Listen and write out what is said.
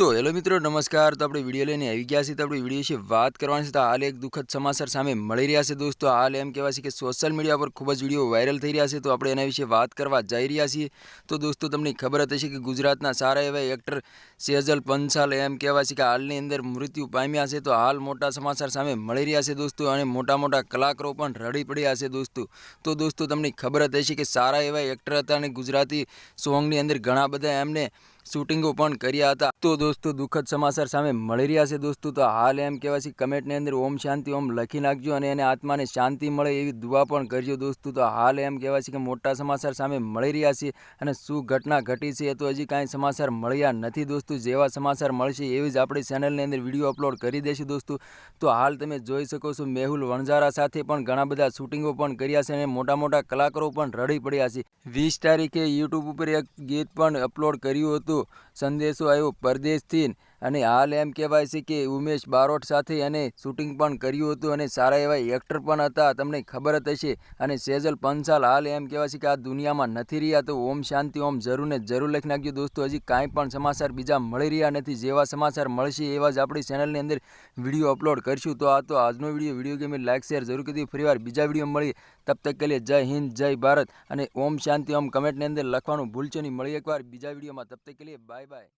તો હેલો મિત્રો, નમસ્કાર. તો આપણે વીડિયો લઈને આવી ગયા છીએ. તો આપણે વીડિયો વિશે વાત કરવાની છે. તો હાલ એક દુઃખદ સમાચાર સામે મળી રહ્યા છે દોસ્તો. હાલ એમ કહેવાય છે કે સોશિયલ મીડિયા પર ખૂબ જ વીડિયો વાયરલ થઈ રહ્યા છે. તો આપણે એના વિશે વાત કરવા જઈ રહ્યા છીએ. તો દોસ્તો, તમને ખબર હતી હશે કે ગુજરાતના સારા એવા એક્ટર સેજલ પંસાલ એમ કહેવાય છે કે હાલની અંદર મૃત્યુ પામ્યા છે. તો હાલ મોટા સમાચાર સામે મળી રહ્યા છે દોસ્તો અને મોટા મોટા કલાકારો પણ રડી પડ્યા છે દોસ્તો. તો દોસ્તો, તમને ખબર જ હશે કે સારા એવા એક્ટર હતા અને ગુજરાતી સોંગની અંદર ઘણા બધા એમને શૂટિંગો પણ કર્યા હતા. તો દોસ્તો, દુઃખદ સમાચાર સામે મળી રહ્યા છે દોસ્તો. તો હાલ એમ કહેવાય છે, કમેન્ટની અંદર ઓમ શાંતિ ઓમ લખી નાખજો અને એને આત્માને શાંતિ મળે એવી દુઆ પણ કરજો દોસ્તો. તો હાલ એમ કહેવાય છે કે મોટા સમાચાર સામે મળી રહ્યા છે અને શું ઘટના ઘટી છે એ તો હજી કાંઈ સમાચાર મળ્યા નથી દોસ્તો. જેવા સમાચાર મળશે એવી જ આપણી ચેનલની અંદર વીડિયો અપલોડ કરી દઈશું દોસ્તો. તો હાલ તમે જોઈ શકો છો, મેહુલ વણઝારા સાથે પણ ઘણા બધા શૂટિંગો પણ કર્યા છે અને મોટા મોટા કલાકારો પણ રડી પડ્યા છે. વીસ તારીખે યુટ્યુબ ઉપર એક ગીત પણ અપલોડ કર્યું હતું. સંદેશો આવ્યો પરદેશથી અને હાલ એમ કહેવાય છે કે ઉમેશ બારોટ સાથે એને શૂટિંગ પણ કર્યું હતું અને સારા એવા એક્ટર પણ હતા, તમને ખબર જ હશે. અને સેજલ પંચાલ હાલ એમ કહેવાય છે કે આ દુનિયામાં નથી રહ્યા, તો ઓમ શાંતિ, ઓમ જરૂર ને જરૂર લખી નાખજો દોસ્તો. હજી કાંઈ પણ સમાચાર બીજા મળી રહ્યા નથી, જેવા સમાચાર મળશે એવા જ આપણી ચેનલની અંદર વીડિયો અપલોડ કરશું. તો આ તો આજનો video video game like share જરૂર કરી ફરીવાર બીજા વીડિયો મળી તબ તક કે લે, જય હિન્દ, જય ભારત. અને ઓમ શાંતિ, ઓમ કમેન્ટની અંદર લખવાનું ભૂલશો નહીં. મળી એકવાર બીજા વિડીયોમાં તબ તક કે લે બાય બાય